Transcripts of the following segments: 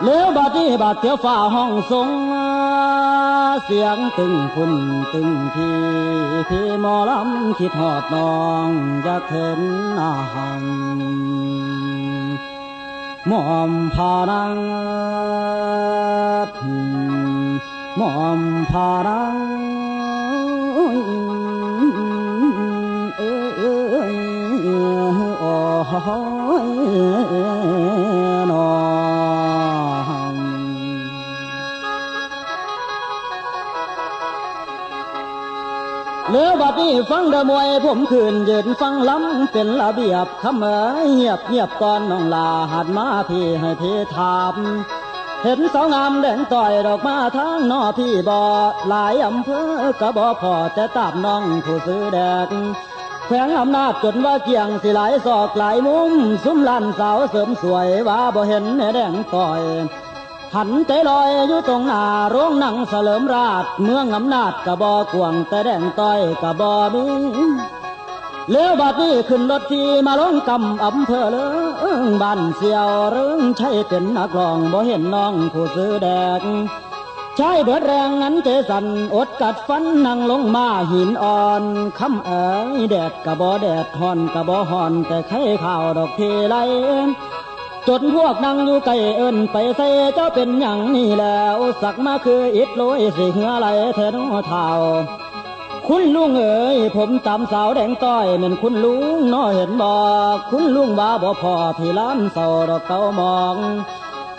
ยเราฟ้าเอ้ยฟ้าห้องควมอย่าลืมความที่สอสั่งเลยล่ะนะเลี้ยวบาดนี้บาดเทียวฝ่าห้องทรงเสียงตึงพุ่นตึงทีพี่หมอลำคิดหอดน้องอยากเห็นอาหังหมอมพานังหมอมพานังเอ้ยเอ้ยโอ้ย เลือบัดนี้ฟังเดมวยผมคืนยืนฟังล้ำเป็นระเบียบคำเอ๋ยเงียบเงียบก่อนน้องลาหัดมาพี่ให้พี่ถามเห็นสาวงามแดงต่อยดอกมาทางนอพี่บอหลายอำเภอกะบอพอแต่ตามน้องผู้ซื้อแดกแขวงอำนาจจนว่าเกียงสิหลายศอกหลายมุม ซุ้มลันสาวเสริมสวยว่าบ่เห็นแม่แดงต่อย หันใจลอยอยู่ตรงหน้าโรงหนังเสลิมราช เมืองอำนาจกะบอกวงแต่แดงต้อยกะบอมีเลี้ยวบัดนี้ขึ้นรถที่มาลงกำอำเภอเลิงบ้านเสียวเริงใช่เป็นนักร้องบ่เห็นน้องผู้ซื้อแดกใช้เบิดแรงนั้นเจสันอดกัดฟันนั่งลงมาหินอ่อนคำเอ๋ยแดดกะบอแดดหอนกะบอหอนแต่ไข่ข่าวดอกทีไร จนพวกนั่งอยู่ไกลเอินไปใส่เจ้าเป็นอย่างนี้แล้ว สักมาคืออิดโรยสิเหือไหลแทนหัวเท้าคุณลุงเอ๋ยผมตามสาวแดงต้อยเหมือนคุณลุงน้อเห็นบอกคุณลุงว่าบ่พอที่ร้านเศร้าดอกเก้ามอง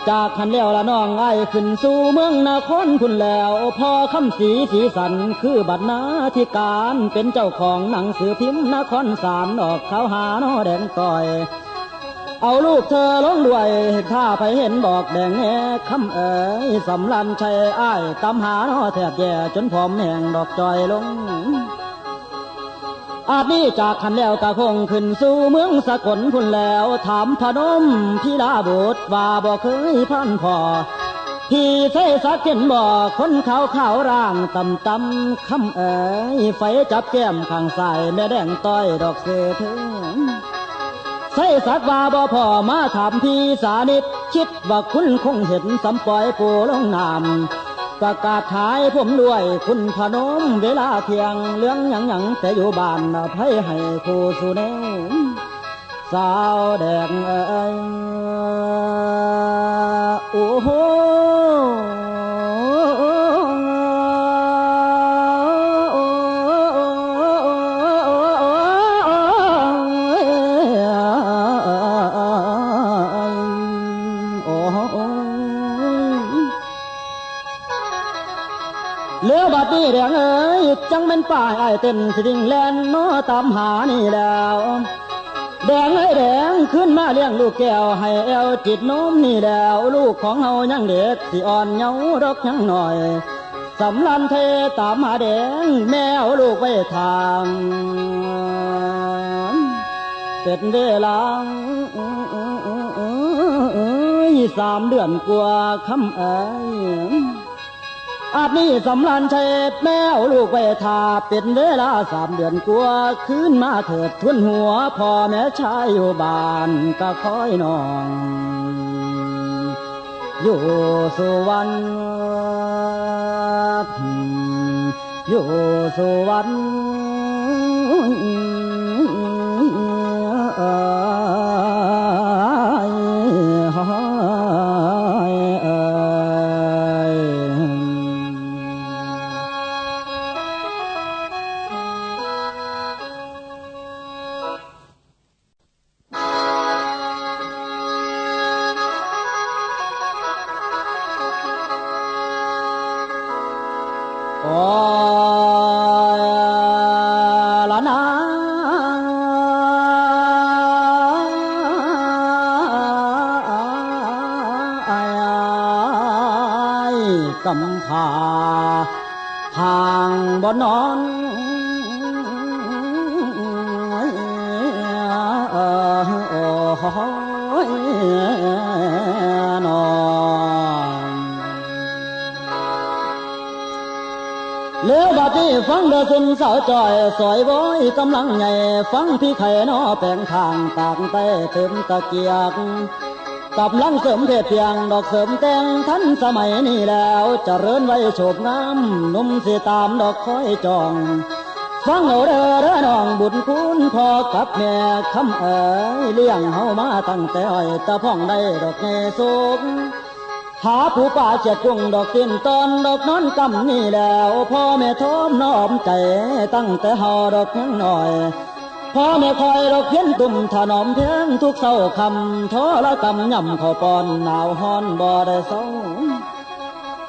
จากขันแล้วละน้องไอ้ายขึ้นสู่เมืองนครคุณแล้วพอคำสีสีสันคือบัตรนาธิการเป็นเจ้าของหนังสือพิมพ์นครสารออกเขาหาน้อแดงต้อย เอาลูกเธอลงด้วย ถ้าไปเห็นบอกแดงแง่คำเอ๋ยสำลันชัยอ้ายตามหาน้อแทบแย่จนผอมแห้งดอกจอยลง อาจนี้จากขันแล้วกะคงขึ้นสู่เมืองสกลพุ่นแล้ว ถามพนมพี่ลาบุตรว่าบ่เคยพันพอพี่ใส่สักเห็นบ่คนขาวขาวร่างต่ำต่ำๆคำเอ๋ยไฟจับแก้มข้างซ้ายแม่แดงต้อยดอกเสือถึง ใส่สักว่าบ่พอมาถามพี่สานิดคิดว่าคุณคงเห็นสำปล่อยปูลงน้ำประกาศขายผมด้วยคุณพนมเวลาเที่ยงเรื่องหยังหยังแต่อยู่บ้านไพ่ให้คู่สุเนสาวแดงเอ้ยโอ้โห เลี้ยวบัดนี้แดงเอ้ยจังเป็นป้ายไอ้เต้นสิ่งแลนโนตามหานี่แล้วแดงเอ้แดงขึ้นมาเลี้ยงลูกแก้วให้แอวจิตโน้มนี่แล้วลูกของเฮายังเด็กสิอ่อนเยาดอกยังหน่อยสำลันเทตามหาแดงแมวลูกไว้ทางเป็นเวลาสามเดือนกว่าคำเอ้ย อาจนี้สำลันเทศแมวลูกไปทาเป็นเวลาสามเดือนกว่าคืนมาเถิดทุนหัวพ่อแม่ชายอยู่บ้านก็คอยนอง อยู่สุวรรณอยู่สุวรรณ กำพร้าทางบ่นอน ลือบัดนี้ฟังเดอซุนสาวจอย สอยบอยกำลังใหญ่ฟังพี่ไข่นอแปลงทางตากใต้เติมตะเกียกกับลังเสริมเพศเพียงดอกเสริมแต่งทันสมัยนี้แล้วเจะเริญไว้โฉบงามนุ่มสิตามดอกคอยจอง ฟังเอาเด้อเด้อน้องบุญคุณพ่อกับแม่คำเอ๋ยเลี้ยงเฮามาตั้งแต่อ้อยตะพ่องได้ดอกเงสุก หาผู้ป่าเจ็ดกุ้งดอกตินตอนดอกนอนกำนี่แล้วพ่อแม่ทอมน้อมใจตั้งแต่หอดอกยังหน่อยพ่อแม่คอยดอกเพี้ยนตุ่มถนอมเพียงทุกเศร้าคำท้อละกำย่ำเข้าปอนหนาวฮ้อนบ่ได้เศร้า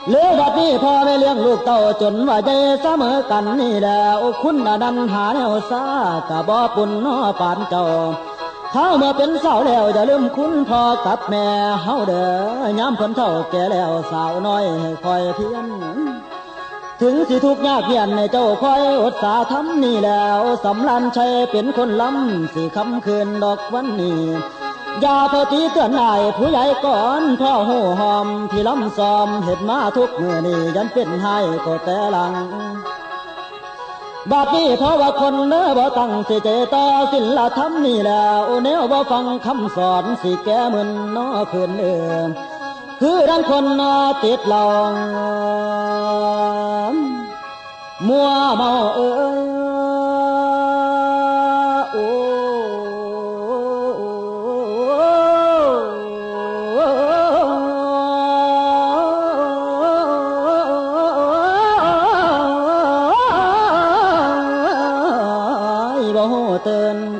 เหลือบัดนี้พ่อแม่เลี้ยงลูกเต้าจนว่าใจเสมอกันนี่แล้วคุณอนันหาแนวซากะบ่ปุ่นน้อปานเจ้า เขาเมื่อเป็นสาวแล้วอย่าลืมคุณพ่อกับแม่เฮาเด้อยามเพิ่นเฒ่าแก่แล้วสาวน้อยให้คอยเพียน ถึงสิทุกยากเพียนในเจ้าคอยอดสาทำนี่แล้วสำลันชัยเป็นคนล้ำสิคำคืนดอกวันนี้อย่าพอตีเตือนนายผู้ใหญ่ก่อนพ่อหูหอมที่ล้ำซ้อมเห็ดมาทุกมือนี่ยันเป็นให้ก็แต่หลัง บาดนี้เพราะว่าคนเนื้อบ่ตั้งสิเจต่อสิลธรรมนี่แล้วแนวบ่ฟังคำสอนสิแก้มึนนอคืนเดิมคือดังคนนอติดหลอง มัวเมาเออ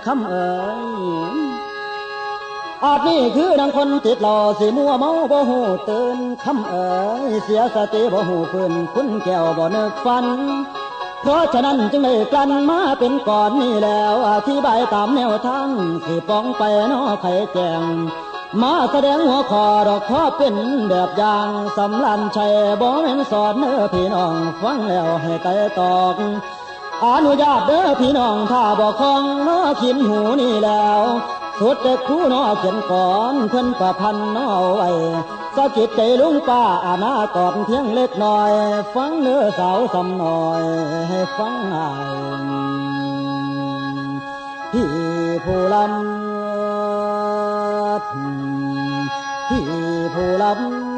คำเอ่ยอาจนี่คือดังคนติดหล่อสิมัวเมาบ่หูตื่นคำเอ่ยเสียสติบ่หูฟื้นคุณแก้วบ่นึกฟัน เพราะฉะนั้นจึงได้กลันมาเป็นก่อนนี่แล้วอธิบายตามแนวทางสิป้องไปนอไข่แจงมาแสดงหัวคอดอกคอเป็นแบบอย่างสำลันชัยบ่แม่นสอนเนื้อพี่น้องฟังแล้วให้ไตตอก อนุญาตเด้อพี่น้องถ้าบอกคองน้อขินหูนี่แล้วสุดแต่ครูน้อเขียนก่อนเพิ่นประพันน้อไว้สะกิดใจลุงป้าอาณาตอนเพียงเล็กน้อย ฟังเนื้อสาวสำน้อย ให้ฟังง่ายพี่ผู้ลำพี่ผู้ลำ